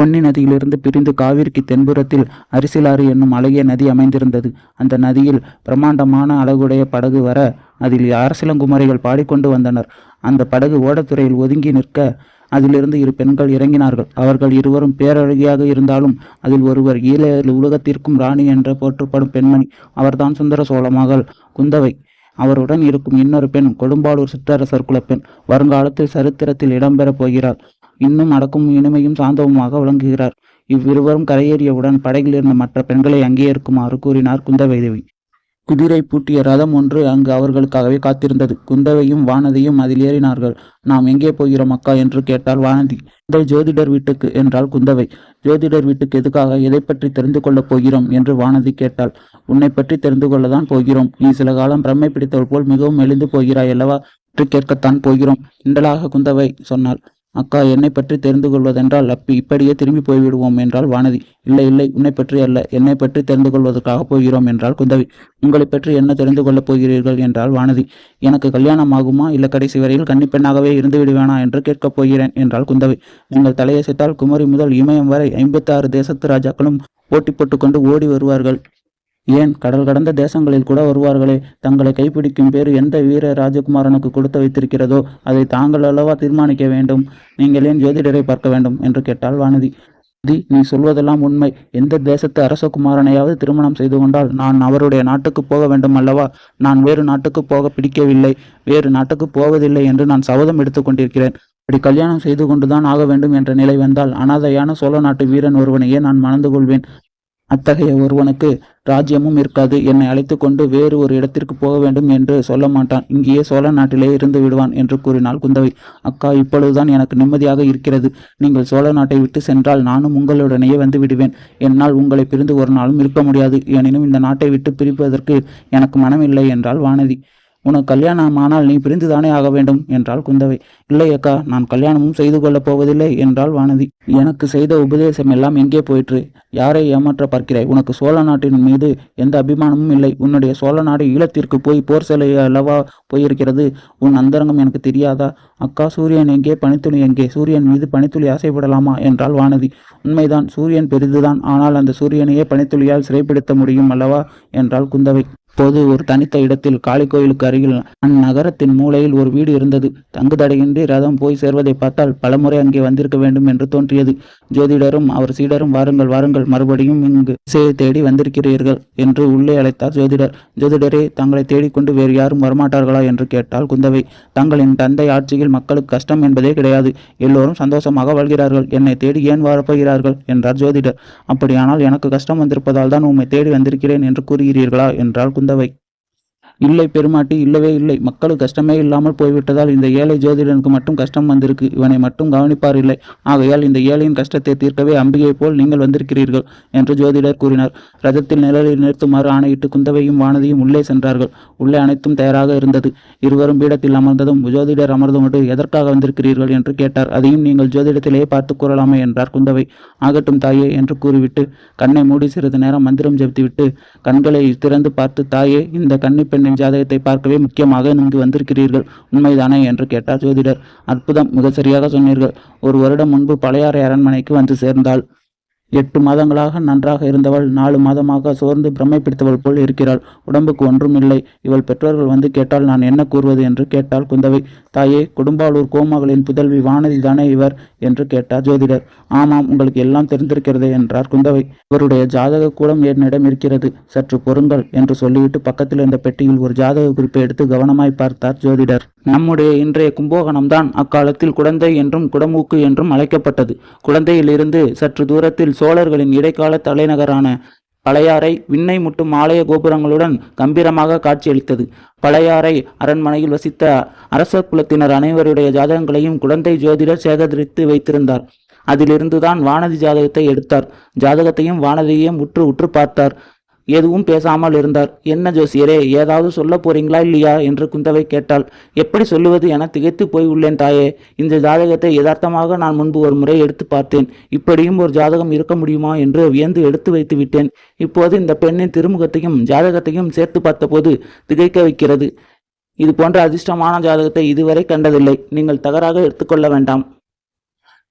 பொன்னி நதியிலிருந்து பிரிந்து காவிரிக்கு தென்புறத்தில் அரிசிலாறு என்னும் அழகிய நதி அமைந்திருந்தது. அந்த நதியில் பிரம்மாண்டமான அழகுடைய படகு வர அதில் அரசிலங்குமரிகள் பாடிக்கொண்டு வந்தனர். அந்த படகு ஓடத்துறையில் ஒதுங்கி நிற்க அதிலிருந்து இரு பெண்கள் இறங்கினார்கள். அவர்கள் இருவரும் பேரழகியாக இருந்தாலும் அதில் ஒருவர் ஈழ உலகத்திற்கும் ராணி என்ற போற்றப்படும் பெண்மணி. அவர்தான் சுந்தர சோழ மகள் குந்தவை. அவருடன் இருக்கும் இன்னொரு பெண் கொடும்பாளூர் சிற்றரசர் குலப்பெண். வருங்காலத்தில் சரித்திரத்தில் இடம்பெறப் போகிறார் இன்னும் அடக்கும் இனிமையும் சாந்தவுமாக விளங்குகிறார். இவ்விருவரும் கரையேறியவுடன் படகில் இருந்த மற்ற பெண்களை அங்கே இருக்குமாறு கூறினார் குந்தவை தேவி குதிரை பூட்டிய ரதம் ஒன்று அங்கு அவர்களுக்காகவே காத்திருந்தது. குந்தவையும் வானதியும் அதில் ஏறினார்கள். நாம் எங்கே போகிறோம் அக்கா? என்று கேட்டால் வானதி. இந்த ஜோதிடர் வீட்டுக்கு என்றால் குந்தவை. ஜோதிடர் வீட்டுக்கு எதுக்காக எதை பற்றி தெரிந்து கொள்ளப் போகிறோம்? என்று வானதி கேட்டாள். உன்னை பற்றி தெரிந்து கொள்ளதான் போகிறோம். நீ சில காலம் பிரம்மை பிடித்தவள் போல் மிகவும் எழுந்து போகிறாய் அல்லவா? என்று கேட்கத்தான் போகிறோம் இண்டலாக குந்தவை சொன்னாள். அக்கா என்னை பற்றி தெரிந்து கொள்வதென்றால் அப்பி இப்படியே திரும்பி போய்விடுவோம் என்றால் வானதி. இல்லை இல்லை உன்னை பற்றி அல்ல. என்னை பற்றி தெரிந்து கொள்வதற்காக போகிறோம் என்றால் குந்தவி. உங்களை பற்றி என்ன தெரிந்து கொள்ளப் போகிறீர்கள் என்றால் வானதி. எனக்கு கல்யாணம் ஆகுமா? இல்லை கடைசி வரையில் கன்னிப்பெண்ணாகவே இருந்து விடுவேனா என்று கேட்கப் போகிறேன் என்றால் குந்தவை. நீங்கள் தலையசைத்தால் குமரி முதல் இமயம் வரை ஐம்பத்தாறு தேசத்து ராஜாக்களும் போட்டி போட்டுக்கொண்டு ஓடி வருவார்கள். ஏன் கடல் கடந்த தேசங்களில் கூட வருவார்களே தங்களை கைப்பிடிக்கும் பேர் எந்த வீர ராஜகுமாரனுக்கு கொடுத்து வைத்திருக்கிறதோ அதை தாங்கள் அல்லவா தீர்மானிக்க வேண்டும்? நீங்கள் ஏன் ஜோதிடரை பார்க்க வேண்டும்? என்று கேட்டாள் வானதி. தி நீ சொல்வதெல்லாம் உண்மை. எந்த தேசத்து அரசகுமாரனையாவது திருமணம் செய்து கொண்டால் நான் அவருடைய நாட்டுக்கு போக வேண்டும் அல்லவா? நான் வேறு நாட்டுக்கு போக பிடிக்கவில்லை. வேறு நாட்டுக்கு போவதில்லை என்று நான் சபதம் எடுத்துக்கொண்டிருக்கிறேன் அப்படி கல்யாணம் செய்து கொண்டுதான் ஆக வேண்டும் என்ற நிலை வந்தால் அனாதையான சோழ நாட்டு வீரன் ஒருவனையே நான் மணந்து கொள்வேன். அத்தகைய ஒருவனுக்கு ராஜ்யமும் இருக்காது. என்னை அழைத்து கொண்டு வேறு ஒரு இடத்திற்கு போக வேண்டும் என்று சொல்ல மாட்டான். இங்கேயே சோழ நாட்டிலே இருந்து விடுவான் என்று கூறினாள் குந்தவை. அக்கா இப்பொழுதுதான் எனக்கு நிம்மதியாக இருக்கிறது. நீங்கள் சோழ நாட்டை விட்டு சென்றால் நானும் உங்களுடனேயே வந்து விடுவேன். என்னால் உங்களை பிரிந்து ஒரு நாளும் இருக்க முடியாது. எனினும் இந்த நாட்டை விட்டு பிரிப்பதற்கு எனக்கு மனமில்லை என்றால் வானதி. உனக்கு கல்யாணம் ஆனால் நீ பிரிந்துதானே ஆக வேண்டும்? என்றாள் குந்தவை. இல்லை அக்கா நான் கல்யாணமும் செய்து கொள்ளப் போவதில்லை என்றால் வானதி. எனக்கு செய்த உபதேசம் எல்லாம் எங்கே போயிற்று? யாரை ஏமாற்ற பார்க்கிறாய்? உனக்கு சோழ நாட்டின் மீது எந்த அபிமானமும் இல்லை. உன்னுடைய சோழ நாடு ஈழத்திற்கு போய் போர் சிலை அல்லவா போயிருக்கிறது? உன் அந்தரங்கம் எனக்கு தெரியாதா? அக்கா சூரியன் எங்கே? பனித்துளி எங்கே? சூரியன் மீது பனித்துளி ஆசைப்படலாமா? என்றால் வானதி. உண்மைதான் சூரியன் பெரிதுதான் ஆனால் அந்த சூரியனையே பனித்துளியால் சிறைப்பிடித்த முடியும் அல்லவா? என்றாள் குந்தவை. போது ஒரு தனித்த இடத்தில் காளி கோயிலுக்கு அருகில் அந்நகரத்தின் மூலையில் ஒரு வீடு இருந்தது. தங்கு தடையின்றி ரதம் போய் சேர்வதை பார்த்தால் பலமுறை அங்கே வந்திருக்க வேண்டும் என்று தோன்றியது. ஜோதிடரும் அவர் சீடரும் வாருங்கள் வாருங்கள் மறுபடியும் இங்கு இசையை தேடி வந்திருக்கிறீர்கள் என்று உள்ளே அழைத்தார் ஜோதிடர். ஜோதிடரே தங்களை தேடிக்கொண்டு வேறு யாரும் வரமாட்டார்களா என்று கேட்டால் குந்தவை. தங்களின் தந்தை ஆட்சியில் மக்களுக்கு கஷ்டம் என்பதே கிடையாது. எல்லோரும் சந்தோஷமாக வாழ்கிறார்கள். என்னை தேடி ஏன் வரப்போகிறார்கள் என்றார் ஜோதிடர். அப்படியானால் எனக்கு கஷ்டம் வந்திருப்பதால் தான் உம்மை தேடி வந்திருக்கிறேன் என்று கூறுகிறீர்களா என்றால் குந்தவை இல்லை பெருமாட்டி இல்லவே இல்லை. மக்கள் கஷ்டமே இல்லாமல் போய்விட்டதால் இந்த ஏழை ஜோதிடனுக்கு மட்டும் கஷ்டம் வந்திருக்கு. இவனை மட்டும் கவனிப்பார் இல்லை. ஆகையால் இந்த ஏழையின் கஷ்டத்தை தீர்க்கவே அம்பிகை போல் நீங்கள் வந்திருக்கிறீர்கள் என்று ஜோதிடர் கூறினார். ரதத்தில் நிழலில் நிறுத்துமாறு ஆணையிட்டு குந்தவையும் வானதியும் உள்ளே சென்றார்கள். உள்ளே அனைத்தும் தயாராக இருந்தது. இருவரும் பீடத்தில் அமர்ந்ததும் ஜோதிடர் அமர்ந்தமட்டு எதற்காக வந்திருக்கிறீர்கள் என்று கேட்டார். அதையும் நீங்கள் ஜோதிடத்திலேயே பார்த்து கூறலாமே என்றார் குந்தவை. ஆகட்டும் தாயே என்று கூறிவிட்டு கண்ணை மூடி சிறிது நேரம் மந்திரம் ஜெபித்துவிட்டு கண்களை திறந்து பார்த்து தாயே இந்த கன்னி பெண்ணின் ஜாதகத்தை பார்க்கவே முக்கியமாக இங்கு வந்திருக்கிறீர்கள். உண்மைதானே என்று கேட்டார் ஜோதிடர். அற்புதம் மிக சரியாக சொன்னீர்கள். ஒரு வருடம் முன்பு பழையாறை அரண்மனைக்கு வந்து சேர்ந்தாள். எட்டு மாதங்களாக நன்றாக இருந்தவள் நாலு மாதமாக சோர்ந்து பிரமை பிடித்தவள் போல் இருக்கிறாள். உடம்புக்கு ஒன்றும் இல்லை. இவள் பெற்றோர்கள் வந்து கேட்டால் நான் என்ன கூறுவது என்று கேட்டாள் குந்தவை. தாயே குடும்பாலூர் கோமகளின் புதல்வி வானதி தானே இவர்? என்று கேட்டார் ஜோதிடர். ஆமாம் உங்களுக்கு எல்லாம் தெரிந்திருக்கிறது என்றார் குந்தவை. இவருடைய ஜாதக கூடம் என்னிடம் இருக்கிறது. சற்று பொருங்கள் என்று சொல்லிவிட்டு பக்கத்தில் இருந்த பெட்டியில் ஒரு ஜாதக குறிப்பை எடுத்து கவனமாய் பார்த்தார் ஜோதிடர். நம்முடைய இன்றைய கும்பகோணம்தான் அக்காலத்தில் குழந்தை என்றும் குடமூக்கு என்றும் அழைக்கப்பட்டது. குழந்தையிலிருந்து சற்று தூரத்தில் சோழர்களின் இடைக்கால தலைநகரான பழையாறை விண்ணை முட்டும் ஆலய கோபுரங்களுடன் கம்பீரமாக காட்சியளித்தது. பழையாறை அரண்மனையில் வசித்த அரச குலத்தினர் அனைவருடைய ஜாதகங்களையும் குழந்தை ஜோதிடர் சேகரித்து வைத்திருந்தார். அதிலிருந்துதான் வானதி ஜாதகத்தை எடுத்தார். ஜாதகத்தையும் வானதியையும் உற்று உற்று பார்த்தார். எதுவும் பேசாமல் இருந்தார். என்ன ஜோசியரே ஏதாவது சொல்ல போறீங்களா இல்லையா? என்று குந்தவை கேட்டாள். எப்படி சொல்லுவது என திகைத்து போய் உள்ளேன் தாயே. இந்த ஜாதகத்தை யதார்த்தமாக நான் முன்பு ஒரு முறை எடுத்து பார்த்தேன். இப்படியும் ஒரு ஜாதகம் இருக்க முடியுமா என்று வியந்து எடுத்து வைத்து விட்டேன். இப்போது இந்த பெண்ணின் திருமுகத்தையும் ஜாதகத்தையும் சேர்த்து பார்த்தபோது திகைக்க வைக்கிறது. இது போன்ற அதிர்ஷ்டமான ஜாதகத்தை இதுவரை கண்டதில்லை. நீங்கள் தகராக எடுத்துக்கொள்ள வேண்டாம்.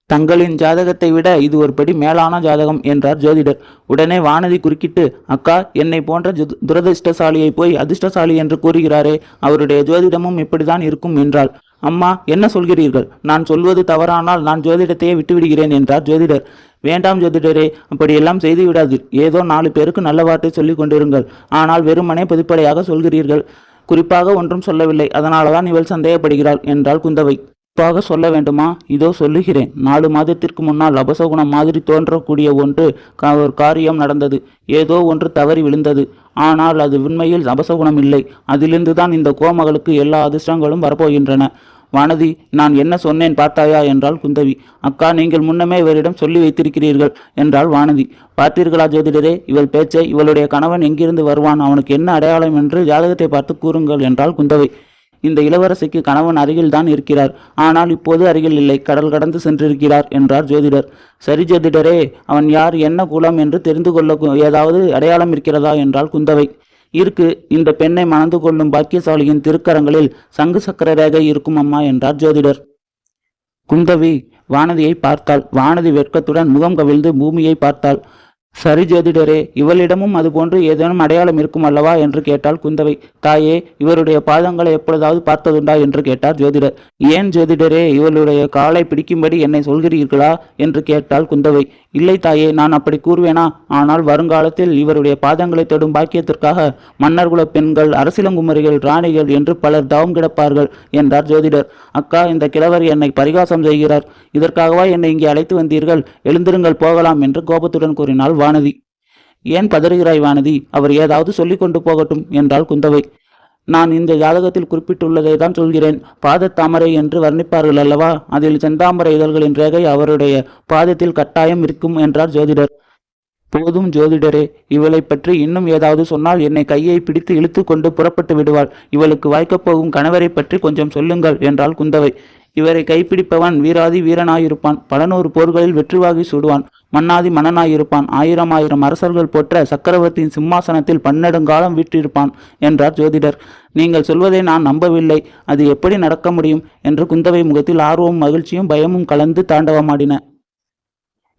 தங்களின் ஜாதகத்தை விட இது ஒரு படி மேலான ஜாதகம் என்றார் ஜோதிடர். உடனே வானதி குறுக்கிட்டு அக்கா என்னை போன்ற ஜு- துரதிர்ஷ்டசாலியை போய் அதிர்ஷ்டசாலி என்று கூறுகிறாரே அவருடைய ஜோதிடமும் இப்படிதான் இருக்கும் என்றாள். அம்மா என்ன சொல்கிறீர்கள்? நான் சொல்வது தவறானால் நான் ஜோதிடத்தையே விட்டுவிடுகிறேன் என்றார் ஜோதிடர். வேண்டாம் ஜோதிடரே அப்படியெல்லாம் செய்து விடாது ஏதோ நாலு பேருக்கு நல்ல வார்த்தை சொல்லிக் கொண்டிருங்கள். ஆனால் வெறுமனே பொதுப்படையாக சொல்கிறீர்கள். குறிப்பாக ஒன்றும் சொல்லவில்லை. அதனாலதான் இவள் சந்தேகப்படுகிறாள் என்றாள் குந்தவை. குறிப்பாக சொல்ல வேண்டுமா? இதோ சொல்லுகிறேன். நாலு மாதத்திற்கு முன்னால் அபசகுணம் மாதிரி தோன்றக்கூடிய ஒன்று ஒரு காரியம் நடந்தது. ஏதோ ஒன்று தவறி விழுந்தது. ஆனால் அது உண்மையில் அபசகுணம் இல்லை. அதிலிருந்து தான் இந்த கோமகளுக்கு எல்லா அதிர்ஷ்டங்களும் வரப்போகின்றன. வானதி நான் என்ன சொன்னேன் பார்த்தாயா என்றாள் குந்தவி. அக்கா நீங்கள் முன்னமே இவரிடம் சொல்லி வைத்திருக்கிறீர்கள் என்றாள் வானதி. பார்த்தீர்களா ஜோதிடரே? இவள் பேச்சை இவளுடைய கணவன் எங்கிருந்து வருவான்? அவனுக்கு என்ன அடையாளம் என்று ஜாதகத்தை பார்த்து கூறுங்கள் என்றாள் குந்தவை. இந்த இளவரசிக்கு கணவன் அருகில்தான் இருக்கிறார். ஆனால் இப்போது அருகில் இல்லை. கடல் கடந்து சென்றிருக்கிறார் என்றார் ஜோதிடர். சரி ஜோதிடரே அவன் யார் என்ன குலம் என்று தெரிந்து கொள்ள ஏதாவது அடையாளம் இருக்கிறதா என்றால் குந்தவை. இருக்கு இந்த பெண்ணை மணந்து கொள்ளும் பாக்கியசாலியின் திருக்கரங்களில் சங்கு சக்கர ரேகை இருக்கும் அம்மா என்றார் ஜோதிடர். குந்தவி வானதியை பார்த்தாள். வானதி வெட்கத்துடன் முகம் கவிழ்ந்து பூமியை பார்த்தாள். சரி ஜோதிடரே இவளிடமும் அதுபோன்று ஏதேனும் அடையாளம் இருக்கும் அல்லவா என்று கேட்டாள் குந்தவை. தாயே இவருடைய பாதங்களை எப்பொழுதாவது பார்த்ததுண்டா என்று கேட்டார் ஜோதிடர். ஏன் ஜோதிடரே இவளுடைய காலை பிடிக்கும்படி என்னை சொல்கிறீர்களா என்று கேட்டாள் குந்தவை. இல்லை தாயே நான் அப்படி கூறுவேனா? ஆனால் வருங்காலத்தில் இவருடைய பாதங்களை தொடும் பாக்கியத்திற்காக மன்னர்குல பெண்கள் அரசிலங்குமரிகள் ராணிகள் என்று பலர் தவம் கிடப்பார்கள் என்றார் ஜோதிடர். அக்கா இந்த கிழவர் என்னை பரிகாசம் செய்கிறார். இதற்காகவா என்னை இங்கே அழைத்து வந்தீர்கள்? எழுந்திருங்கள் போகலாம் என்று கோபத்துடன் கூறினாள் வானதி. ஏன் பதறுகிறாய் வானதி? அவர் ஏதாவது சொல்லிக் கொண்டு போகட்டும் என்றாள் குந்தவை. நான் இந்த ஜாதகத்தில் குறிப்பிட்டுள்ளதை தான் சொல்கிறேன். பாத தாமரை என்று வர்ணிப்பார்கள் அல்லவா? அதில் செந்தாமரை இதழ்களின் ரேகை அவருடைய பாதத்தில் கட்டாயம் இருக்கும் என்றார் ஜோதிடர். போதும் ஜோதிடரே இவளை பற்றி இன்னும் ஏதாவது சொன்னால் என்னை கையை பிடித்து இழுத்து கொண்டு புறப்பட்டு விடுவாள். இவளுக்கு வாய்க்கப் போகும் கணவரை பற்றி கொஞ்சம் சொல்லுங்கள் என்றாள் குந்தவை. இவரை கைப்பிடிப்பவன் வீராதி வீரனாயிருப்பான். பல நூறு போர்களில் வெற்றிவாகி சூடுவான். மன்னாதி மன்னனாயிருப்பான். ஆயிரம் ஆயிரம் அரசர்கள் போற்ற சக்கரவர்த்தியின் சிம்மாசனத்தில் பன்னெடுங்காலம் வீற்றிருப்பான் என்றார் ஜோதிடர். நீங்கள் சொல்வதை நான் நம்பவில்லை. அது எப்படி நடக்க முடியும்? என்று குந்தவை முகத்தில் ஆர்வமும் மகிழ்ச்சியும் பயமும் கலந்து தாண்டவமாடின.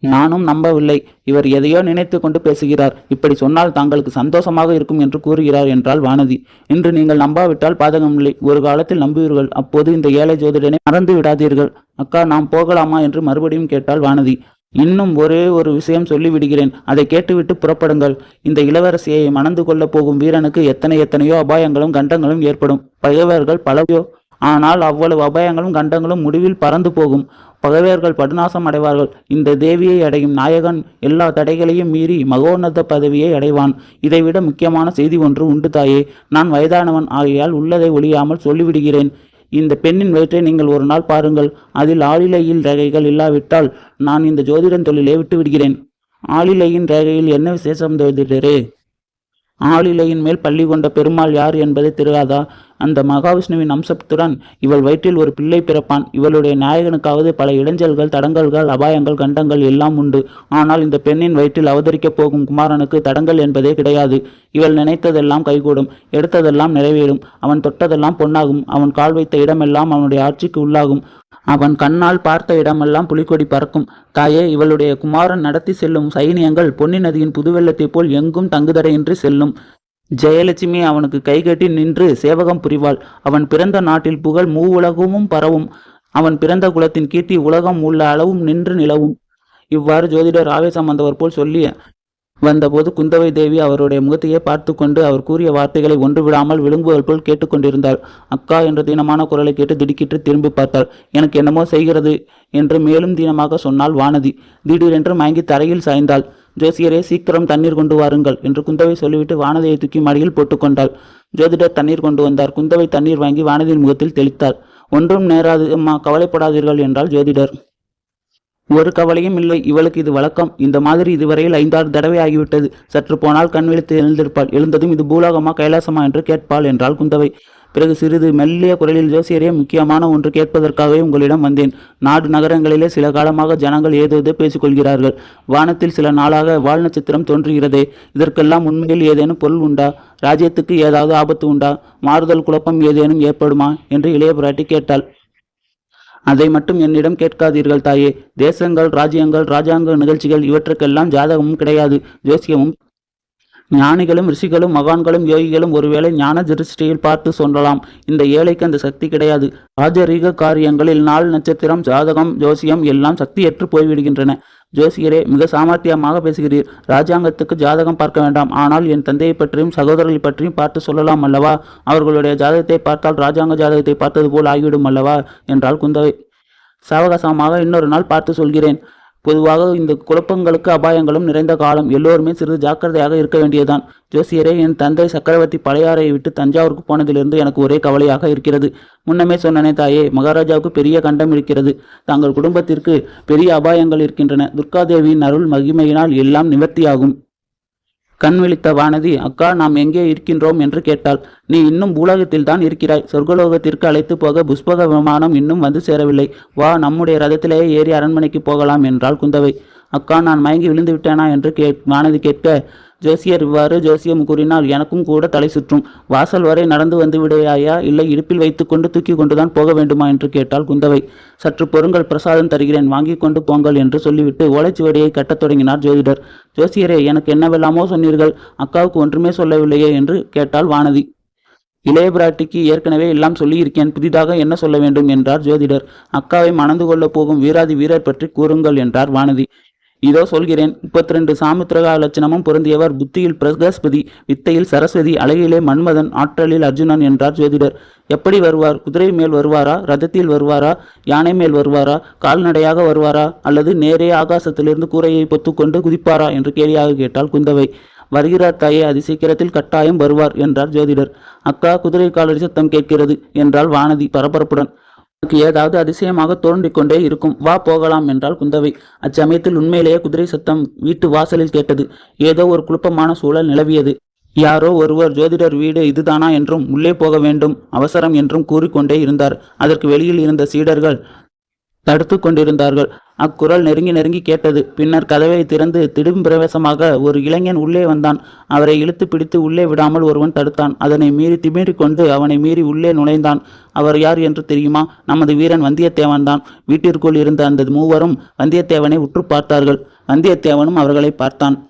நானும் நம்பவில்லை. இவர் எதையோ நினைத்து கொண்டு பேசுகிறார். இப்படி சொன்னால் தாங்களுக்கு சந்தோஷமாக இருக்கும் என்று கூறுகிறார் என்றால் வானதி. இன்று நீங்கள் நம்பாவிட்டால் பாதகமில்லை ஒரு காலத்தில் நம்புவீர்கள். அப்போது இந்த ஏழை ஜோதிடனை மறந்து விடாதீர்கள். அக்கா நாம் போகலாமா என்று மறுபடியும் கேட்டால் வானதி. இன்னும் ஒரே ஒரு விஷயம் சொல்லிவிடுகிறேன். அதை கேட்டுவிட்டு புறப்படுங்கள். இந்த இளவரசியை மணந்து கொள்ளப் போகும் வீரனுக்கு எத்தனை எத்தனையோ அபாயங்களும் கண்டங்களும் ஏற்படும். பகைவர்கள் பலவையோ ஆனால் அவ்வளவு அபாயங்களும் கண்டங்களும் முடிவில் பறந்து போகும். பகைவர்கள் படுநாசம் அடைவார்கள். இந்த தேவியை அடையும் நாயகன் எல்லா தடைகளையும் மீறி மகோன்னத பதவியை அடைவான். இதைவிட முக்கியமான செய்தி ஒன்று உண்டு தாயே. நான் வயதானவன். ஆகையால் உள்ளதை ஒழியாமல் சொல்லிவிடுகிறேன். இந்த பெண்ணின் வயிற்றை நீங்கள் ஒரு நாள் பாருங்கள். அதில் ஆளிலையில் ரேகைகள் இல்லாவிட்டால் நான் இந்த ஜோதிடன் தொழிலை விட்டு விடுகிறேன் ஆளிலையின் ரேகையில் என்ன விசேஷம் ஜோதிடரே ஆளிலையின் மேல் பள்ளி கொண்ட பெருமாள் யார் என்பதை தெரியாதா? அந்த மகாவிஷ்ணுவின் அம்சத்துடன் இவள் வயிற்றில் ஒரு பிள்ளை பிறப்பான். இவளுடைய நாயகனுக்காவது பல இடைஞ்சல்கள் தடங்கல்கள் அபாயங்கள் கண்டங்கள் எல்லாம் உண்டு. ஆனால் இந்த பெண்ணின் வயிற்றில் அவதரிக்கப் போகும் குமாரனுக்கு தடங்கல் என்பதே கிடையாது. இவள் நினைத்ததெல்லாம் கைகூடும் எடுத்ததெல்லாம் நிறைவேறும். அவன் தொட்டதெல்லாம் பொன்னாகும். அவன் கால் வைத்த இடமெல்லாம் அவனுடைய ஆட்சிக்கு உள்ளாகும். அவன் கண்ணால் பார்த்த இடமெல்லாம் புலிக்கொடி பறக்கும். தாயே இவளுடைய குமாரன் நடத்தி செல்லும் சைனியங்கள் பொன்னி நதியின் புதுவெள்ளத்தைப் போல் எங்கும் தங்குதடையின்றி செல்லும். ஜெயலட்சுமி அவனுக்கு கைகட்டி நின்று சேவகம் புரிவாள். அவன் பிறந்த நாட்டில் புகழ் மூவுலகமும் பரவும். அவன் பிறந்த குலத்தின் கீர்த்தி உலகம் உள்ள அளவும் நின்று நிலவும். இவ்வாறு ஜோதிடர் ஆவேசம் வந்தவர் போல் சொல்லி வந்தபோது குந்தவை தேவி அவருடைய முகத்தையே பார்த்து கொண்டு அவர் கூறிய வார்த்தைகளை ஒன்று விடாமல் விழுங்குவல் போல் கேட்டுக்கொண்டிருந்தார் அக்கா என்ற தீனமான குரலை கேட்டு திடுக்கிட்டு திரும்பி பார்த்தார் எனக்கு என்னமோ செய்கிறது என்று மேலும் தீனமாக சொன்னாள் வானதி. திடீரென்று மயங்கி தரையில் சாய்ந்தாள். ஜோசியரே சீக்கிரம் தண்ணீர் கொண்டு வாருங்கள் என்று குந்தவை சொல்லிவிட்டு வானதியை தூக்கி மடியில் போட்டுக்கொண்டாள் ஜோதிடர் தண்ணீர் கொண்டு வந்தார். குந்தவை தண்ணீர் வாங்கி வானதியின் முகத்தில் தெளித்தார் ஒன்றும் நேராது அம்மா கவலைப்படாதீர்கள் என்றால் ஜோதிடர். ஒரு கவலையும் இல்லை இவளுக்கு இது வழக்கம். இந்த மாதிரி இதுவரையில் ஐந்தாறு தடவை ஆகிவிட்டது. சற்று போனால் கண் விழித்து எழுந்திருப்பாள். எழுந்ததும் இது பூலோகமா கைலாசமா என்று கேட்பாள் என்றாள் குந்தவை. பிறகு சிறிது மெல்லிய குரலில் ஜோசியரே முக்கியமான ஒன்று கேட்பதற்காகவே உங்களிடம் வந்தேன். நாடு நகரங்களிலே சில காலமாக ஜனங்கள் ஏதேதோ பேசிக்கொள்கிறார்கள். வானத்தில் சில நாளாக வால் நட்சத்திரம் தோன்றுகிறதே. இதற்கெல்லாம் உண்மையில் ஏதேனும் பொருள் உண்டா? ராஜ்யத்துக்கு ஏதாவது ஆபத்து உண்டா? மாறுதல் குழப்பம் ஏதேனும் ஏற்படுமா? என்று இளைய பிராட்டி கேட்டாள். அதை மட்டும் என்னிடம் கேட்காதீர்கள் தாயே. தேசங்கள் ராஜ்யங்கள் ராஜாங்க நிகழ்ச்சிகள் இவற்றுக்கெல்லாம் ஜாதகமும் கிடையாது. ஜோசியமும் ஞானிகளும் ரிஷிகளும் மகான்களும் யோகிகளும் ஒருவேளை ஞான திருஷ்டியில் பார்த்து சொல்லலாம் இந்த ஏழைக்கு அந்த சக்தி கிடையாது. ராஜரீக காரியங்களில் நாள் நட்சத்திரம் ஜாதகம் ஜோசியம் எல்லாம் சக்தியற்று போய்விடுகின்றன. ஜோசியரே மிக சாமர்த்தியமாக பேசுகிறீர். ராஜாங்கத்துக்கு ஜாதகம் பார்க்க வேண்டாம். ஆனால் என் தந்தையை பற்றியும் சகோதரர்களை பற்றியும் பார்த்து சொல்லலாம் அல்லவா? அவர்களுடைய ஜாதகத்தை பார்த்தால் ராஜாங்க ஜாதகத்தை பார்த்தது போல் ஆகிவிடும் அல்லவா? என்றால் குந்தவை. சாவகாசமாக இன்னொரு நாள் பார்த்து சொல்கிறேன். பொதுவாக இந்த குழப்பங்களுக்கு அபாயங்களும் நிறைந்த காலம். எல்லோருமே சிறிது ஜாக்கிரதையாக இருக்க வேண்டியதுதான். ஜோசியரே என் தந்தை சக்கரவர்த்தி பழையாறை விட்டு தஞ்சாவூருக்கு போனதிலிருந்து எனக்கு ஒரே கவலையாக இருக்கிறது. முன்னமே சொன்னனே தாயே மகாராஜாவுக்கு பெரிய கண்டம் இருக்கிறது. தங்கள் குடும்பத்திற்கு பெரிய அபாயங்கள் இருக்கின்றன. துர்காதேவியின் அருள் மகிமையினால் எல்லாம் நிவர்த்தியாகும். கண் விழித்த வானதி அக்கா நாம் எங்கே இருக்கின்றோம்? என்று கேட்டாள். நீ இன்னும் பூலோகத்தில் தான் இருக்கிறாய். சொர்க்கலோகத்திற்கு அழைத்து போக புஷ்பக விமானம் இன்னும் வந்து சேரவில்லை. வா நம்முடைய ரதத்திலேயே ஏறி அரண்மனைக்கு போகலாம் என்றாள் குந்தவை. அக்கா நான் மயங்கி விழுந்து விட்டேனா? என்று கே வானதி கேட்க ஜோசியர் இவ்வாறு ஜோசியம் கூறினால் எனக்கும் கூட தலை சுற்றும். வாசல் வரை நடந்து வந்து விடுவாயா? இல்லை இடுப்பில் வைத்துக்கொண்டு தூக்கி கொண்டுதான் போக வேண்டுமா? என்று கேட்டாள் குந்தவை. சற்று பொருங்கள் பிரசாதம் தருகிறேன். வாங்கி கொண்டு போங்கள் என்று சொல்லிவிட்டு ஓலைச்சுவடியை கட்டத் தொடங்கினார் ஜோதிடர். ஜோசியரே எனக்கு என்னவெல்லாமோ சொன்னீர்கள். அக்காவுக்கு ஒன்றுமே சொல்லவில்லையே என்று கேட்டாள் வானதி. இளைய பிராட்டிக்கு ஏற்கனவே எல்லாம் சொல்லியிருக்கேன். புதிதாக என்ன சொல்ல வேண்டும்? என்றார் ஜோதிடர். அக்காவை மணந்து கொள்ளப் போகும் வீராதி வீரர் பற்றி கூறுங்கள் என்றார் வானதி. இதோ சொல்கிறேன் முப்பத்தி ரெண்டு சாமுத்திரகா லட்சணமும் பொருந்தியவர் புத்தியில் பிரகஸ்பதி வித்தையில் சரஸ்வதி அழகிலே மன்மதன் ஆற்றலில் அர்ஜுனன் என்றார் ஜோதிடர். எப்படி வருவார்? குதிரை மேல் வருவாரா? ரதத்தில் வருவாரா? யானை மேல் வருவாரா? கால்நடையாக வருவாரா? அல்லது நேரே ஆகாசத்திலிருந்து கூரையை பொத்துக்கொண்டு குதிப்பாரா? என்று கேலியாக கேட்டால் குந்தவை. வருகிறார் தாயே அதி சீக்கிரத்தில் கட்டாயம் வருவார் என்றார் ஜோதிடர். அக்கா குதிரை காலடி சத்தம் கேட்கிறது என்றால் வானதி பரபரப்புடன். அவனுக்கு ஏதாவது அதிசயமாக தோன்றிக் கொண்டே இருக்கும். வா போகலாம் என்றாள் குந்தவை. அச்சமயத்தில் உண்மையிலேயே குதிரை சத்தம் வீட்டு வாசலில் கேட்டது. ஏதோ ஒரு குழப்பமான சூழல் நிலவியது. யாரோ ஒருவர் ஜோதிடர் வீடு இதுதானா? என்றும் உள்ளே போக வேண்டும் அவசரம் என்றும் கூறிக்கொண்டே இருந்தார். அதற்கு வெளியில் இருந்த சீடர்கள் தடுத்து கொண்டிருந்தார்கள் அக்குரல் நெருங்கி நெருங்கி கேட்டது. பின்னர் கதவை திறந்து திடும் பிரவேசமாக ஒரு இளைஞன் உள்ளே வந்தான். அவரை இழுத்து பிடித்து உள்ளே விடாமல் ஒருவன் தடுத்தான். அதனை மீறி திமிரிக் கொண்டு அவனை மீறி உள்ளே நுழைந்தான். அவர் யார் என்று தெரியுமா? நமது வீரன் வந்தியத்தேவன் தான். வீட்டிற்குள் இருந்த அந்த மூவரும் வந்தியத்தேவனை உற்று பார்த்தார்கள். வந்தியத்தேவனும் அவர்களை பார்த்தான்.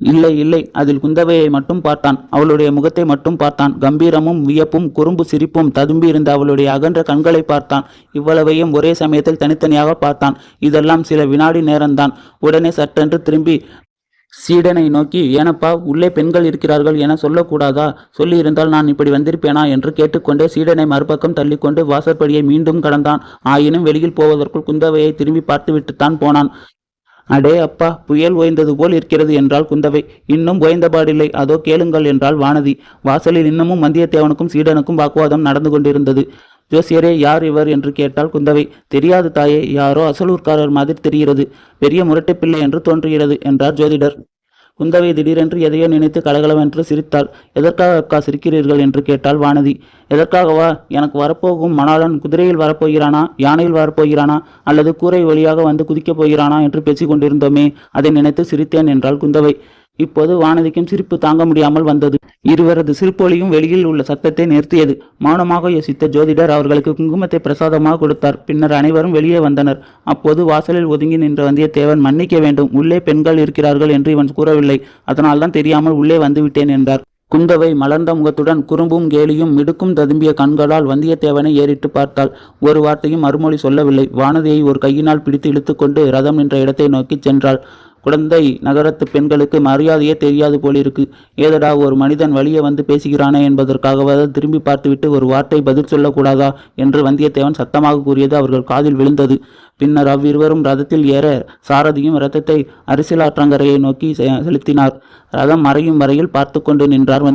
இல்லை இல்லை. அதில் குந்தவையை மட்டும் பார்த்தான். அவளுடைய முகத்தை மட்டும் பார்த்தான். கம்பீரமும் வியப்பும் குறும்பு சிரிப்பும் ததும்பி இருந்த அவளுடைய அகன்ற கண்களை பார்த்தான். இவ்வளவையும் ஒரே சமயத்தில் தனித்தனியாக பார்த்தான். இதெல்லாம் சில வினாடி நேரம்தான். உடனே சட்டென்று திரும்பி சீடனை நோக்கி ஏனப்பா உள்ளே பெண்கள் இருக்கிறார்கள் என சொல்லக்கூடாதா? சொல்லியிருந்தால் நான் இப்படி வந்திருப்பேனா? என்று கேட்டுக்கொண்டே சீடனை மறுபக்கம் தள்ளிக்கொண்டு வாசற்படியை மீண்டும் கடந்தான். ஆயினும் வெளியில் போவதற்குள் குந்தவையை திரும்பி பார்த்துவிட்டுத்தான் போனான். அடே அப்பா புயல் ஓய்ந்தது போல் இருக்கிறது என்றாள் குந்தவை. இன்னும் ஓய்ந்தபாடில்லை. அதோ கேளுங்கள் என்றாள் வானதி. வாசலில் இன்னமும் வந்தியத்தேவனுக்கும் சீடனுக்கும் வாக்குவாதம் நடந்து கொண்டிருந்தது. ஜோசியரே யார் இவர் என்று கேட்டால் குந்தவை. தெரியாது தாயே யாரோ அசலூர்காரர் மாதிரி தெரிகிறது. பெரிய முரட்டைப்பிள்ளை என்று தோன்றுகிறது என்றார் ஜோதிடர். குந்தவை திடீரென்று எதையோ நினைத்து கலகலவென்று சிரித்தாள். எதற்காக அக்கா சிரிக்கிறீர்கள்? என்று கேட்டாள் வானதி. எதற்காகவா? எனக்கு வரப்போகும் மணாளன் குதிரையில் வரப்போகிறானா? யானையில் வரப்போகிறானா? அல்லது கூரை வழியாக வந்து குதிக்கப் போகிறானா? என்று பேசிக் கொண்டிருந்தோமே அதை நினைத்து சிரித்தேன் என்றாள் குந்தவை. இப்போது வானதிக்கும் சிரிப்பு தாங்க முடியாமல் வந்தது. இருவரது சிரிப்பொலியும் வெளியில் உள்ள சத்தத்தை நிறுத்தியது. மௌனமாக யோசித்த ஜோதிடர் அவர்களுக்கு குங்குமத்தை பிரசாதமாக கொடுத்தார். பின்னர் அனைவரும் வெளியே வந்தனர். அப்போது வாசலில் ஒதுங்கி நின்ற வந்தியத்தேவன் மன்னிக்க வேண்டும். உள்ளே பெண்கள் இருக்கிறார்கள் என்று இவன் கூறவில்லை. அதனால்தான் தெரியாமல் உள்ளே வந்துவிட்டேன் என்றார். குந்தவை மலர்ந்த முகத்துடன் குறும்பும் கேலியும் மிடுக்கும் ததும்பிய கண்களால் வந்தியத்தேவனை ஏறிட்டு பார்த்தாள். ஒரு வார்த்தையும் மறுமொழி சொல்லவில்லை. வானதியை ஒரு கையினால் பிடித்து இழுத்துக்கொண்டு ரதம் நின்ற இடத்தை நோக்கி சென்றாள். குழந்தை நகரத்து பெண்களுக்கு மரியாதையே தெரியாது போலிருக்கு ஏதடா ஒரு மனிதன் வழியே வந்து பேசுகிறானே என்பதற்காகவாவது திரும்பி பார்த்துவிட்டு ஒரு வார்த்தை பதில் சொல்லக்கூடாதா என்று வந்தியத்தேவன் சத்தமாக கூறியது அவர்கள் காதில் விழுந்தது. பின்னர் அவ்விருவரும் ரதத்தில் ஏற சாரதியும் ரதத்தை அரசியலாற்றங்கரையை நோக்கி செ- செலுத்தினார். ரதம் மறையும் வரையில் பார்த்து கொண்டு நின்றார் வந்தி